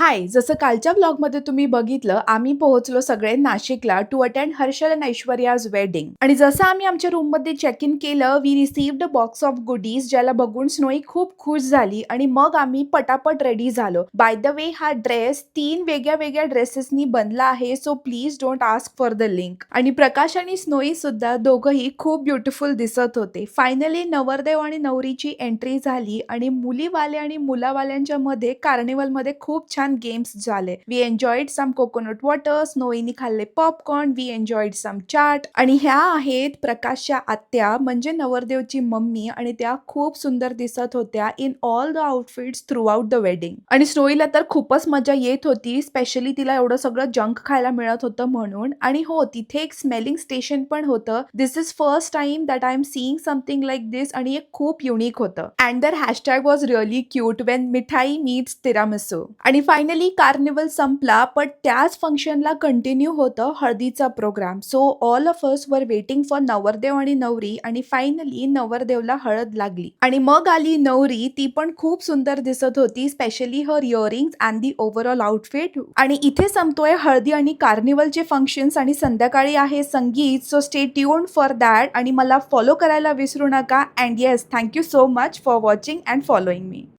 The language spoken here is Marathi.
हाय जसं कालच्या ब्लॉगमध्ये तुम्ही बघितलं आम्ही पोहोचलो सगळे नाशिकला to attend Harshal and Aishwarya's wedding आणि जसं आम्ही आमच्या रूममध्ये चेक इन केलं we received box of goodies ज्याला बघून स्नोई खूप खुश झाली आणि मग आम्ही पटापट रेडी झालो. बाय द वे हा ड्रेस तीन वेगळ्या वेगळ्या ड्रेसेसनी बनला आहे so please don't ask for the link आणि प्रकाश आणि स्नोई सुद्धा दोघंही खूप ब्युटिफुल दिसत होते. फायनली नवरदेव आणि नवरीची एंट्री झाली आणि मुलीवाले आणि मुलावाल्यांच्या मध्ये कार्निवलमध्ये खूप छान गेम्स झाले. We enjoyed some coconut water स्नोईनी खाल्ले popcorn we enjoyed some chaat आणि ह्या आहेत प्रकाशच्या आत्या म्हणजे नवरदेवची मम्मी आणि त्या खूप सुंदर दिसत होत्या in all the outfits throughout the wedding आणि स्नोईला तर खूपच मजा येत होती स्पेशली तिला एवढं सगळं जंक खायला मिळत होतं म्हणून. आणि हो तिथे एक स्मेलिंग स्टेशन पण होतं. This is first time that I am seeing something like this आणि एक खूप युनिक होतं. And their hashtag was really cute when mithai meets tiramisu आणि फाय फायनली कार्निवल संपला पण त्याच फंक्शनला कंटिन्यू होतं हळदीचा programme so all of us were waiting for नवरदेव आणि नवरी आणि फायनली नवरदेवला हळद लागली. आणि मग आली नवरी ती पण खूप सुंदर दिसत होती specially her earrings and the overall outfit आणि इथे संपतोय हळदी आणि कार्निवलचे फंक्शन्स आणि संध्याकाळी आहे sangeet so stay tuned for that आणि मला फॉलो करायला विसरू नका. And yes thank you so much for watching and following me